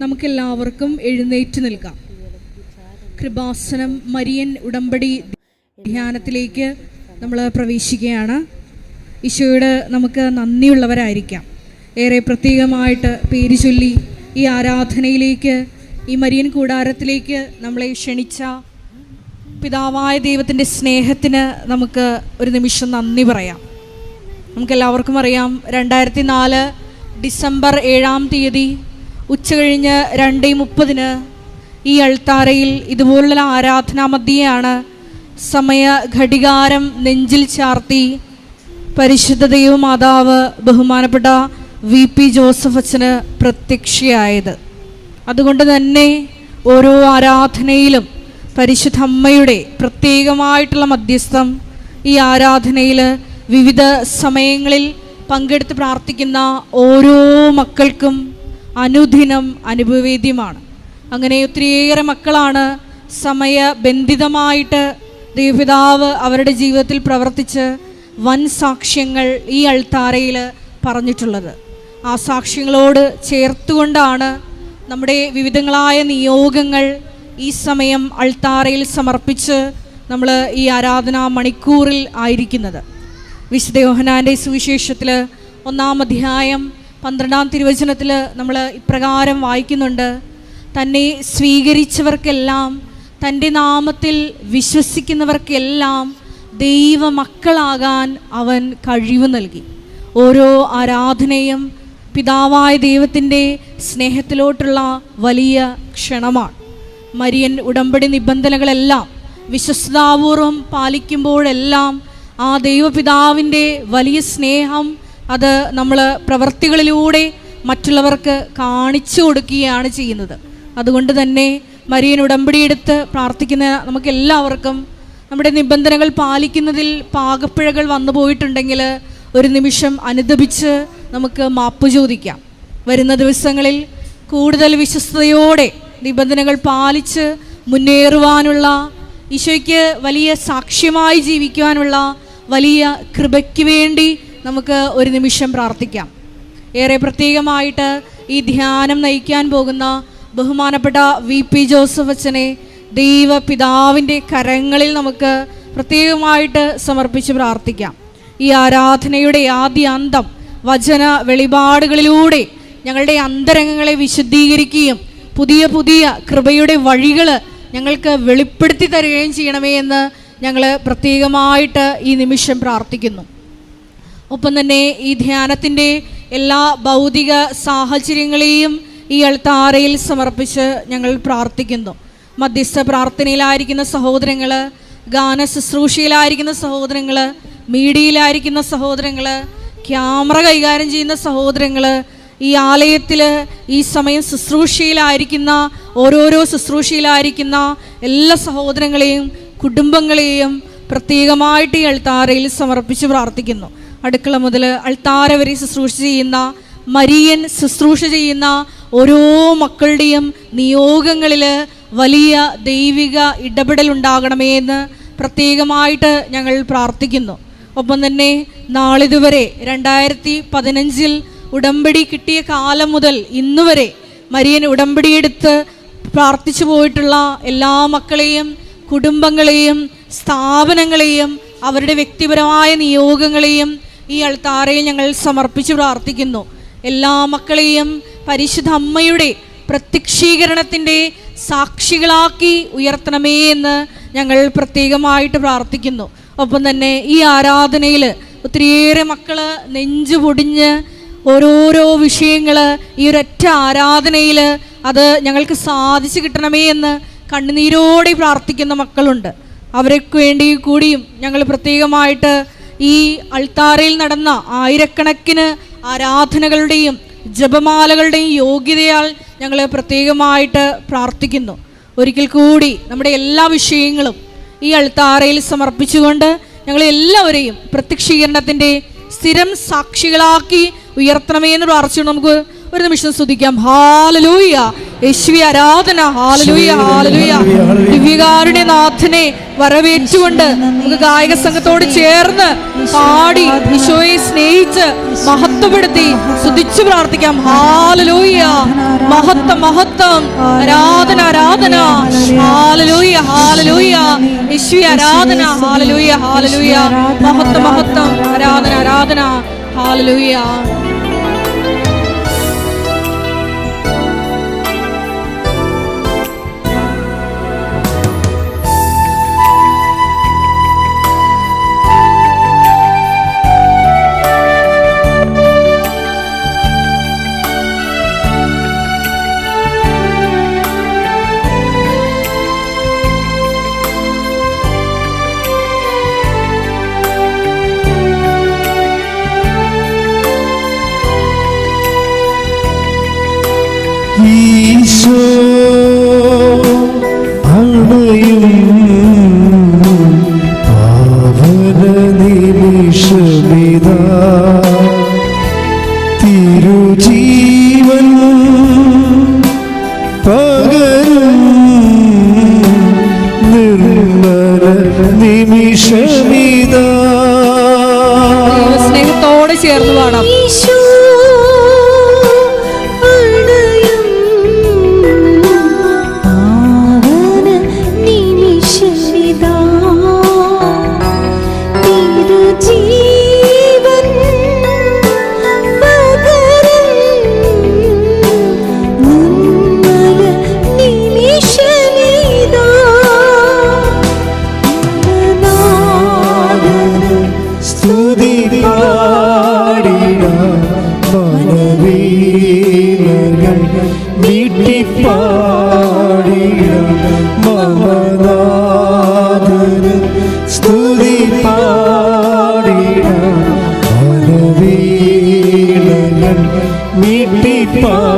നമുക്കെല്ലാവർക്കും എഴുന്നേറ്റ് നിൽക്കാം. കൃപാസനം മരിയൻ ഉടമ്പടി ധ്യാനത്തിലേക്ക് നമ്മൾ പ്രവേശിക്കുകയാണ്. ഈശോയുടെ നമുക്ക് നന്ദിയുള്ളവരായിരിക്കാം. ഏറെ പ്രത്യേകമായിട്ട് പേര് ചൊല്ലി ഈ ആരാധനയിലേക്ക് ഈ മരിയൻ കൂടാരത്തിലേക്ക് നമ്മളെ ക്ഷണിച്ച പിതാവായ ദൈവത്തിന്റെ സ്നേഹത്തിന് നമുക്ക് ഒരു നിമിഷം നന്ദി പറയാം. നമുക്കെല്ലാവർക്കും അറിയാം രണ്ടായിരത്തി നാല് ഡിസംബർ ഏഴാം തീയതി ഉച്ചകഴിഞ്ഞ് രണ്ടേ മുപ്പതിന് ഈ അൾത്താറയിൽ ഇതുപോലുള്ള ആരാധനാ മധ്യയാണ് സമയ ഘടികാരം നെഞ്ചിൽ ചാർത്തി പരിശുദ്ധ ദൈവമാതാവ് ബഹുമാനപ്പെട്ട വി പി ജോസഫ് അച്ഛന് പ്രത്യക്ഷയായത്. അതുകൊണ്ട് തന്നെ ഓരോ ആരാധനയിലും പരിശുദ്ധ അമ്മയുടെ പ്രത്യേകമായിട്ടുള്ള മധ്യസ്ഥം ഈ ആരാധനയിൽ വിവിധ സമയങ്ങളിൽ പങ്കെടുത്ത് പ്രാർത്ഥിക്കുന്ന ഓരോ മക്കൾക്കും അനുദിനം അനുഭവേദ്യമാണ്. അങ്ങനെ ഒത്തിരിയേറെ മക്കളാണ് സമയബന്ധിതമായിട്ട് ദൈവപിതാവ് അവരുടെ ജീവിതത്തിൽ പ്രവർത്തിച്ച് വൻ സാക്ഷ്യങ്ങൾ ഈ അൾത്താരയിൽ പറഞ്ഞിട്ടുള്ളത്. ആ സാക്ഷ്യങ്ങളോട് ചേർത്തുകൊണ്ടാണ് നമ്മുടെ വിവിധങ്ങളായ നിയോഗങ്ങൾ ഈ സമയം അൾത്താരയിൽ സമർപ്പിച്ച് നമ്മൾ ഈ ആരാധനാ മണിക്കൂറിൽ ആയിരിക്കുന്നത്. വിശുദ്ധ യോഹനാന്റെ സുവിശേഷത്തിൽ ഒന്നാം അധ്യായം പന്ത്രണ്ടാം തിരുവചനത്തിൽ നമ്മൾ ഇപ്രകാരം വായിക്കുന്നുണ്ട്. തന്നെ സ്വീകരിച്ചവർക്കെല്ലാം തന്റെ നാമത്തിൽ വിശ്വസിക്കുന്നവർക്കെല്ലാം ദൈവമക്കളാകാൻ അവൻ കഴിവ് നൽകി. ഓരോ ആരാധനയും പിതാവായ ദൈവത്തിന്റെ സ്നേഹത്തിലോട്ടുള്ള വലിയ ക്ഷണമാണ്. മരിയൻ ഉടമ്പടി നിബന്ധനകളെല്ലാം വിശ്വസ്താപൂർവം പാലിക്കുമ്പോഴെല്ലാം ആ ദൈവപിതാവിന്റെ വലിയ സ്നേഹം അത് നമ്മൾ പ്രവർത്തികളിലൂടെ മറ്റുള്ളവർക്ക് കാണിച്ചു കൊടുക്കുകയാണ് ചെയ്യുന്നത്. അതുകൊണ്ട് തന്നെ മരിയൻ ഉടമ്പടിയെടുത്ത് പ്രാർത്ഥിക്കുന്ന നമുക്ക് എല്ലാവർക്കും നമ്മുടെ നിബന്ധനകൾ പാലിക്കുന്നതിൽ പാകപ്പിഴകൾ വന്നു പോയിട്ടുണ്ടെങ്കിൽ ഒരു നിമിഷം അനുദപിച്ച് നമുക്ക് മാപ്പ് ചോദിക്കാം. വരുന്ന ദിവസങ്ങളിൽ കൂടുതൽ വിശ്വസ്തയോടെ നിബന്ധനകൾ പാലിച്ച് മുന്നേറുവാനുള്ള ഈശോയ്ക്ക് വലിയ സാക്ഷ്യമായി ജീവിക്കുവാനുള്ള വലിയ കൃപയ്ക്ക് വേണ്ടി നമുക്ക് ഒരു നിമിഷം പ്രാർത്ഥിക്കാം. ഏറെ പ്രത്യേകമായിട്ട് ഈ ധ്യാനം നയിക്കാൻ പോകുന്ന ബഹുമാനപ്പെട്ട വി പി ജോസഫ് അച്ഛനെ ദൈവപിതാവിന്റെ കരങ്ങളിൽ നമുക്ക് പ്രത്യേകമായിട്ട് സമർപ്പിച്ച് പ്രാർത്ഥിക്കാം. ഈ ആരാധനയുടെ ആദ്യ അന്തം വചന വെളിപാടുകളിലൂടെ ഞങ്ങളുടെ അന്തരംഗങ്ങളെ വിശുദ്ധീകരിക്കുകയും പുതിയ പുതിയ കൃപയുടെ വഴികൾ ഞങ്ങൾക്ക് വെളിപ്പെടുത്തി തരികയും ചെയ്യണമേ എന്ന് ഞങ്ങൾ പ്രത്യേകമായിട്ട് ഈ നിമിഷം പ്രാർത്ഥിക്കുന്നു. ഒപ്പം തന്നെ ഈ ധ്യാനത്തിന്റെ എല്ലാ ഭൗതിക സാഹചര്യങ്ങളെയും ഈ അൾത്താറയിൽ സമർപ്പിച്ച് ഞങ്ങൾ പ്രാർത്ഥിക്കുന്നു. മധ്യസ്ഥ പ്രാർത്ഥനയിലായിരിക്കുന്ന സഹോദരങ്ങൾ ഗാന ശുശ്രൂഷയിലായിരിക്കുന്ന സഹോദരങ്ങൾ മീഡിയയിലായിരിക്കുന്ന സഹോദരങ്ങൾ ക്യാമറ കൈകാര്യം ചെയ്യുന്ന സഹോദരങ്ങൾ ഈ ആലയത്തിൽ ഈ സമയം ശുശ്രൂഷയിലായിരിക്കുന്ന ഓരോരോ ശുശ്രൂഷയിലായിരിക്കുന്ന എല്ലാ സഹോദരങ്ങളെയും കുടുംബങ്ങളെയും പ്രത്യേകമായിട്ട് ഈ അൾത്താറയിൽ സമർപ്പിച്ച് പ്രാർത്ഥിക്കുന്നു. അടുക്കള മുതൽ അൾത്താര വരെ ശുശ്രൂഷ ചെയ്യുന്ന മരിയൻ ശുശ്രൂഷ ചെയ്യുന്ന ഓരോ മക്കളുടെയും നിയോഗങ്ങളിൽ വലിയ ദൈവിക ഇടപെടൽ ഉണ്ടാകണമേ എന്ന് പ്രത്യേകമായിട്ട് ഞങ്ങൾ പ്രാർത്ഥിക്കുന്നു. ഒപ്പം തന്നെ നാളിതുവരെ രണ്ടായിരത്തി പതിനഞ്ചിൽ ഉടമ്പടി കിട്ടിയ കാലം മുതൽ ഇന്നുവരെ മരിയൻ ഉടമ്പടിയെടുത്ത് പ്രാർത്ഥിച്ചു പോയിട്ടുള്ള എല്ലാ മക്കളെയും കുടുംബങ്ങളെയും സ്ഥാപനങ്ങളെയും അവരുടെ വ്യക്തിപരമായ നിയോഗങ്ങളെയും ഈ അൾത്താറയിൽ ഞങ്ങൾ സമർപ്പിച്ച് പ്രാർത്ഥിക്കുന്നു. എല്ലാ മക്കളെയും പരിശുദ്ധ അമ്മയുടെ പ്രത്യക്ഷീകരണത്തിന്റെ സാക്ഷികളാക്കി ഉയർത്തണമേ എന്ന് ഞങ്ങൾ പ്രത്യേകമായിട്ട് പ്രാർത്ഥിക്കുന്നു. ഒപ്പം തന്നെ ഈ ആരാധനയിൽ ഒത്തിരിയേറെ മക്കൾ നെഞ്ചു പൊടിഞ്ഞ് ഓരോരോ വിഷയങ്ങൾ ഈ ഒരൊറ്റ ആരാധനയിൽ അത് ഞങ്ങൾക്ക് സാധിച്ചു കിട്ടണമേ എന്ന് കണ്ണുനീരോടെ പ്രാർത്ഥിക്കുന്ന മക്കളുണ്ട്. അവർക്ക് വേണ്ടി കൂടിയും ഞങ്ങൾ പ്രത്യേകമായിട്ട് ഈ അൾത്താരയിൽ നടന്ന ആയിരക്കണക്കിന് ആരാധനകളുടെയും ജപമാലകളുടെയും യോഗ്യതയാൽ ഞങ്ങൾ പ്രത്യേകമായിട്ട് പ്രാർത്ഥിക്കുന്നു. ഒരിക്കൽ കൂടി നമ്മുടെ എല്ലാ വിഷയങ്ങളും ഈ അൾത്താരയിൽ സമർപ്പിച്ചുകൊണ്ട് ഞങ്ങൾ എല്ലാവരെയും പ്രത്യക്ഷീകരണത്തിന്റെ സ്ഥിരം സാക്ഷികളാക്കി ഉയർത്തണമേ എന്ന് പ്രാർത്ഥിച്ചുകൊണ്ട് നമുക്ക് ഒരു നിമിഷം സ്തുതിക്കാം ഹാലലൂയ യേശുവി ആരാധന. ഹാലലൂയ ഹാലലൂയ ദിവ്യകാരുടെ നാഥനെ വരവേറ്റുകൊണ്ട് നമുക്ക് ഗായക സംഘത്തോട് ചേർന്ന് പാടി ഈശോയെ സ്നേഹിച്ച് മഹത്വപ്പെടുത്തി സ്തുതിച്ചു പ്രാർത്ഥിക്കാം. ഹാലലൂയ മഹത്വം മഹത്വം. ആരാധന ആരാധന. ഹാലലൂയ ഹാലലൂയ യേശുവി ആരാധന. ഹാലലൂയ ഹാലലൂയ മഹത്വം മഹത്വം. ആരാധന. ആരാധന ഹാലലൂയ Bye.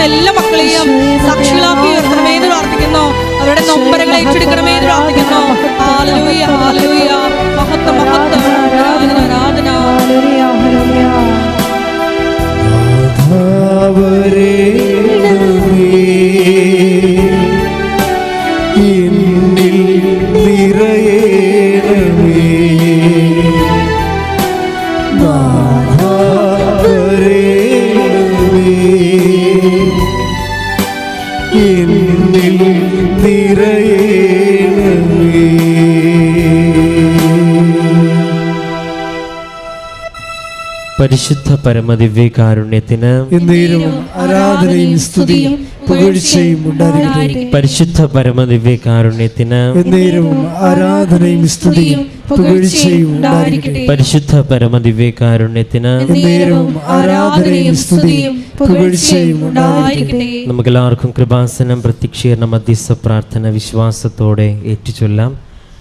പ്രാർത്ഥിക്കുന്ന എല്ലാ മക്കളെയും സാക്ഷികളാക്കി ഉയർത്തണമേ എന്ന് പ്രാർത്ഥിക്കുന്നു. അവരുടെ നൊമ്പരങ്ങൾ ഏറ്റെടുക്കണമേ എന്ന് പ്രാർത്ഥിക്കുന്നു. ഹാലലൂയ ഹാലലൂയ പരിശുദ്ധ പരമദിവ്യകാരുണ്യത്തിന് ആരാധനയും സ്തുതിയും പുകഴ്ചയും ഉണ്ടായിരിക്കട്ടെ. പരിശുദ്ധ പരമദിവ്യകാരുണ്യത്തിന് ആരാധനയും സ്തുതിയും പുകഴ്ചയും ഉണ്ടായിരിക്കട്ടെ. പരിശുദ്ധ പരമദിവ്യകാരുണ്യത്തിന് ആരാധനയും സ്തുതിയും പുകഴ്ചയും ഉണ്ടായിരിക്കട്ടെ. നമുക്കെല്ലാവർക്കും കൃപാസനം പ്രത്യക്ഷീകരണ മധ്യസ്ഥ പ്രാർത്ഥന വിശ്വാസത്തോടെ ഏറ്റുചൊല്ലാം.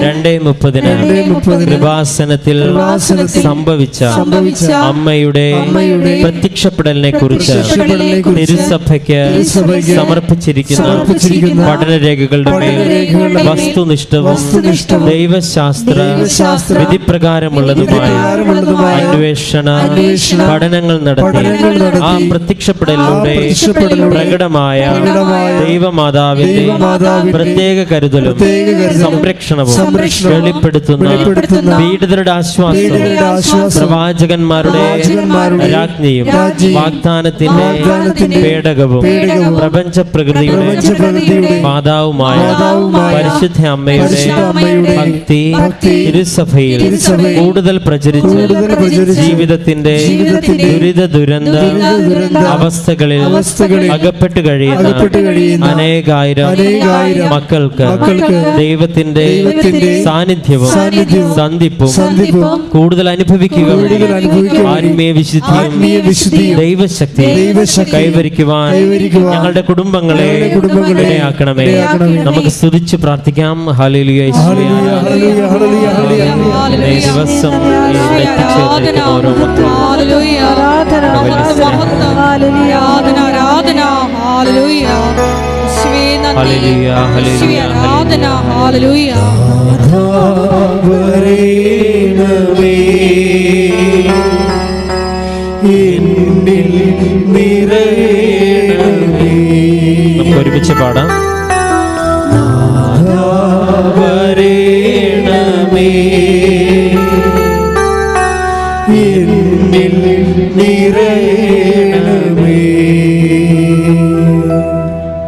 രണ്ടേ മുപ്പതിന് കൃപാസനത്തിൽ സംഭവിച്ച അമ്മയുടെ പ്രത്യക്ഷപ്പെടലിനെ കുറിച്ച് തിരുസഭയ്ക്ക് സമർപ്പിച്ചിരിക്കുന്ന പഠന പഠനരേഖകളുടെ മേൽ വസ്തുനിഷ്ഠവും ദൈവശാസ്ത്ര വിധിപ്രകാരമുള്ളതുമായ അന്വേഷണ പഠനങ്ങൾ നടത്തി ആ പ്രത്യക്ഷപ്പെടലിലൂടെ പ്രകടമായ ദൈവമാതാവിന്റെ ദൈവമാതാവിന്റെ പ്രത്യേക കരുതലും പ്രത്യേക കരുതലും സംരക്ഷണവും വെളിപ്പെടുത്തുന്ന പീഡിതരുടെ ആശ്വാസം പ്രവാചകന്മാരുടെ രാജ്ഞിയും വാഗ്ദാനത്തിന്റെ പേടകവും പ്രപഞ്ച പ്രകൃതിയുടെ മാതാവുമായ പരിശുദ്ധ അമ്മയുടെ ഭക്തി തിരുസഭയിൽ കൂടുതൽ പ്രചരിച്ച് ജീവിതത്തിന്റെ ദുരിത ദുരന്ത അവസ്ഥകളിൽ അകപ്പെട്ട് കഴിയുന്ന അനേകായിരം മക്കൾക്ക് ദൈവത്തിന്റെ ദൈവത്തിന്റെ സാന്നിധ്യവും സാന്നിധ്യവും സന്ധിപ്പും കൂടുതൽ അനുഭവിക്കുക ആത്മീയ വിശുദ്ധിയും വിശുദ്ധി ദൈവശക്തി ദൈവശക്തി കൈവരിക്കുവാൻ ഞങ്ങളുടെ കുടുംബങ്ങളെ ഇടയാക്കണമേ. നമുക്ക് സ്തുതിച്ച് പ്രാർത്ഥിക്കാം. ഈ ദിവസം ഓരോ ആരാധന ആരാധന ആരാധന. ഹാലലൂയ നന്ദി. ഹല്ലേലൂയ, ഹല്ലേലൂയ, യേശുവേ ആരാധന. ഹാലലൂയ എന്നിൽ നിറയണമേ ഒരുമിച്ച് പാടാം. വരേണമേ എന്നിൽ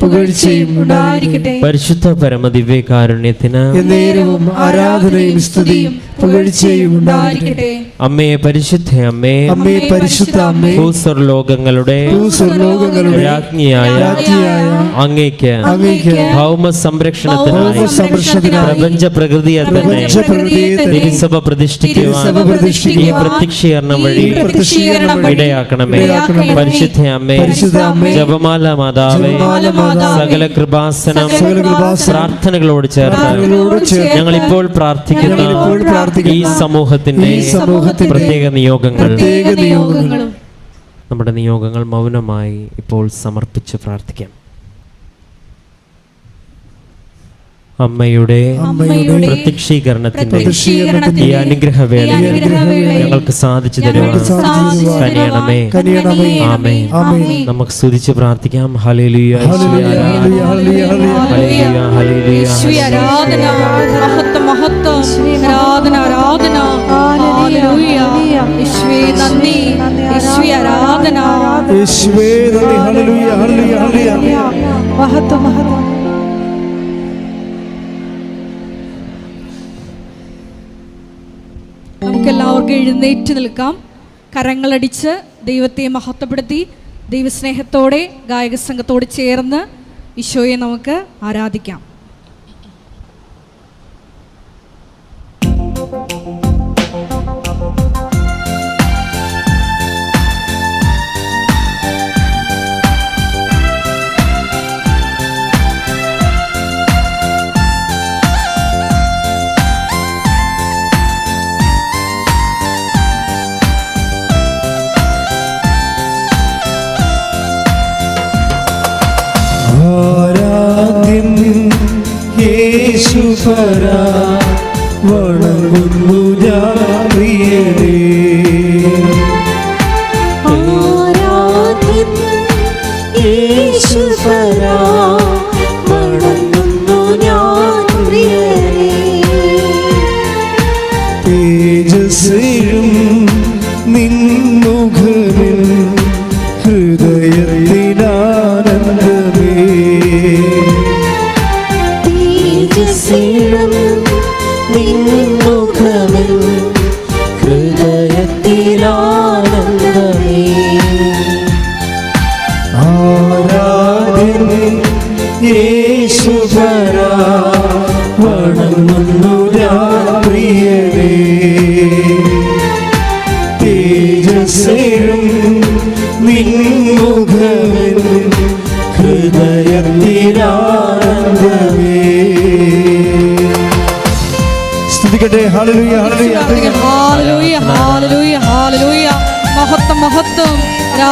പുകഴ്ചയും ഉണ്ടായിരിക്കട്ടെ പരിശുദ്ധ എന്നേരവും ആരാധനയും സ്തുതിയും പുകഴ്ചയും ഉണ്ടായിരിക്കട്ടെ. അമ്മേ പരിശുദ്ധ അമ്മേ. അമ്മേ പരിശുദ്ധ അമ്മേ. ഭൂസ്വർ ലോകങ്ങളുടെ രാജ്ഞിയായ രാജ്ഞിയായ അങ്ങേക്ക് അങ്ങേക്ക് ഭൗമ സംരക്ഷണത്തിനായി പ്രപഞ്ച പ്രകൃതിയെ തന്നെ തിരുസഭ പ്രതിഷ്ഠിക്കുവാൻ ഈ പ്രത്യക്ഷീകരണം വഴി ഇടയാക്കണമേ. പരിശുദ്ധ അമ്മേ. ജപമാല മാതാവേ, സകല കൃപാസനം പ്രാർത്ഥനകളോട് ചേർന്ന് ഞങ്ങൾ ഇപ്പോൾ പ്രാർത്ഥിക്കുന്ന ഈ സമൂഹത്തിന്റെ പ്രത്യേക നിയോഗങ്ങൾ നമ്മുടെ നിയോഗങ്ങൾ മൗനമായി ഇപ്പോൾ സമർപ്പിച്ച് പ്രാർത്ഥിക്കാം. അമ്മയുടെ അമ്മയുടെ പ്രത്യക്ഷീകരണത്തിന്റെ ഈ അനുഗ്രഹവേള ഞങ്ങൾക്ക് സാധിച്ചു തരുവാൻ കനിയണമേ. കനിയണമേ. ആമേ ആമേൻ. നമുക്ക് സ്തുതിച്ച് പ്രാർത്ഥിക്കാം. ഹല്ലേലൂയ. മഹത്വ ഹല്ലേലൂയ, നമുക്കെല്ലാവർക്കും എഴുന്നേറ്റ് നിൽക്കാം. കരങ്ങളടിച്ച് ദൈവത്തെ മഹത്വപ്പെടുത്തി ദൈവസ്നേഹത്തോടെ ഗായക സംഘത്തോട് ചേർന്ന് ഈശോയെ നമുക്ക് ആരാധിക്കാം. വണങ്ങുന്നു ഞാൻ പ്രിയരേ.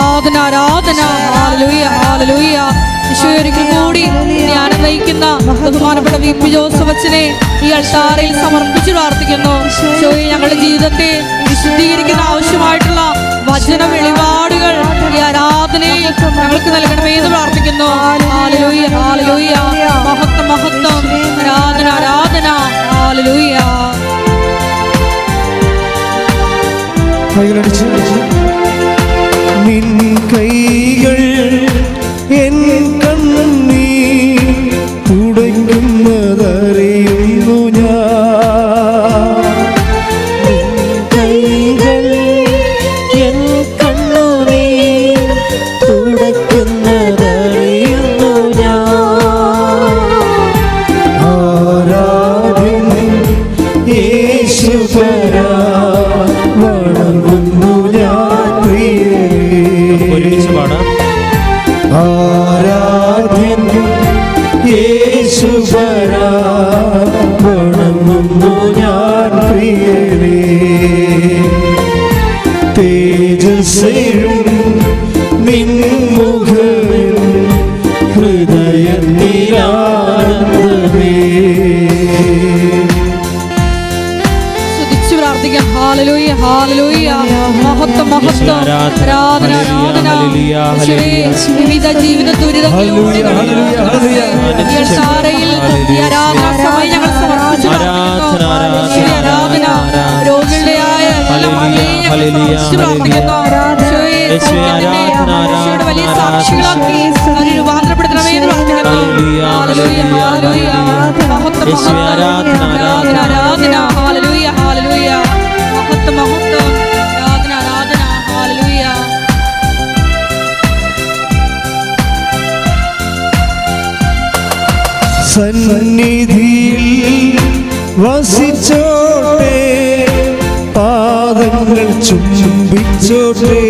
ആരാധന ആരാധന. കൂടി അനുഭവിക്കുന്ന ബഹുമാനപ്പെട്ട വി. പി. ജോസഫച്ചനെ ഈ അൾത്താറയിൽ സമർപ്പിച്ചു പ്രാർത്ഥിക്കുന്നു. ഞങ്ങളുടെ ജീവിതത്തെ വിശുദ്ധീകരിക്കുന്ന ആവശ്യമായിട്ടുള്ള വചന വെളിപാടുകൾ ഈ ആരാധനയിൽ ഞങ്ങൾക്ക് നൽകണമേ എന്ന് പ്രാർത്ഥിക്കുന്നു. ഹാലലൂയ മഹത്വം ആരാധന ആരാധന. ഹാലലൂയ കർത്താവിൻ കൈകൾ വലിയ സാക്ഷികളാക്കി ആരാധന. ആരാധന പ്രാർത്ഥിക്കുന്നു മഹത്വം മഹത്വം. സന്നിധിയിൽ വസിച്ചോട്ടെ പാദങ്ങൾ ചുംബിച്ചോട്ടേ.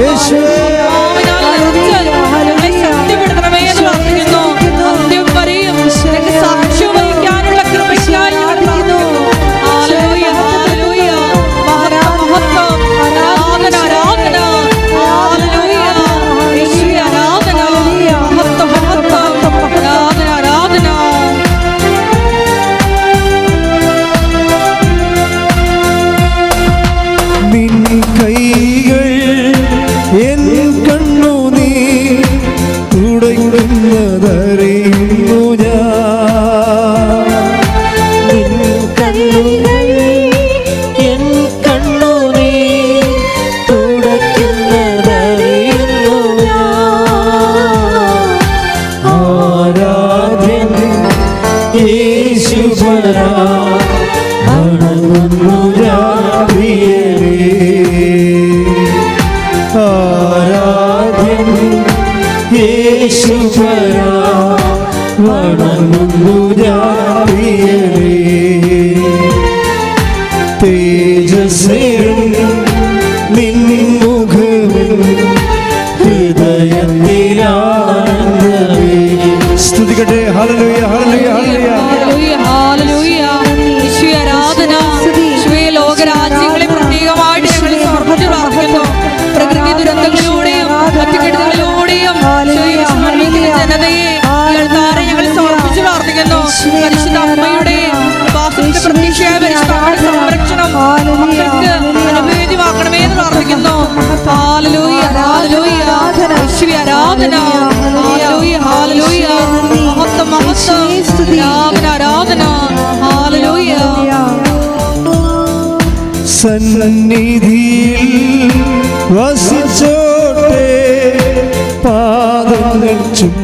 യേശുവേ ആത്മാവിനാൽ സന്നിധിയിൽ വസിച്ചോട്ടെ പാദങ്ങൾ ചുംബിച്ചോട്ടെ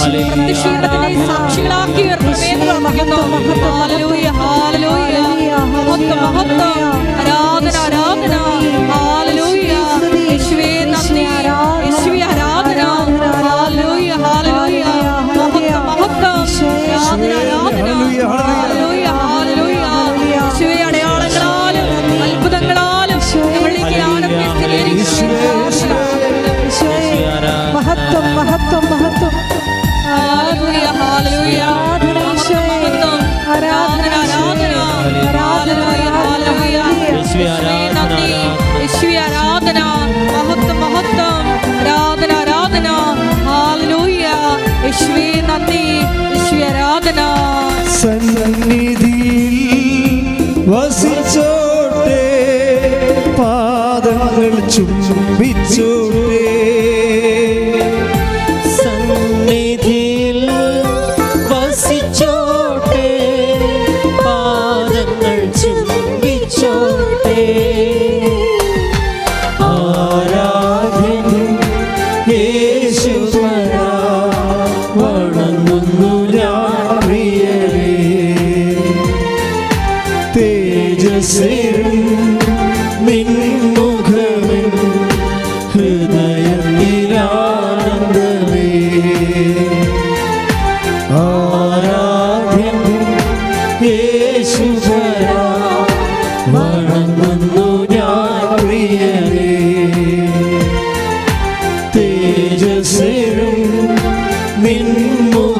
പ്രത്യക്ഷീകരണത്തിന്റെ സാക്ഷികളാക്കി ഉയർത്തമേ എന്ന് പ്രാർത്ഥിക്കുന്നു. ഹാലലൂയ ഹാലലൂയ മഹത്വം മഹത്വം ചുംബിച്ചോട്ടേ mình muốn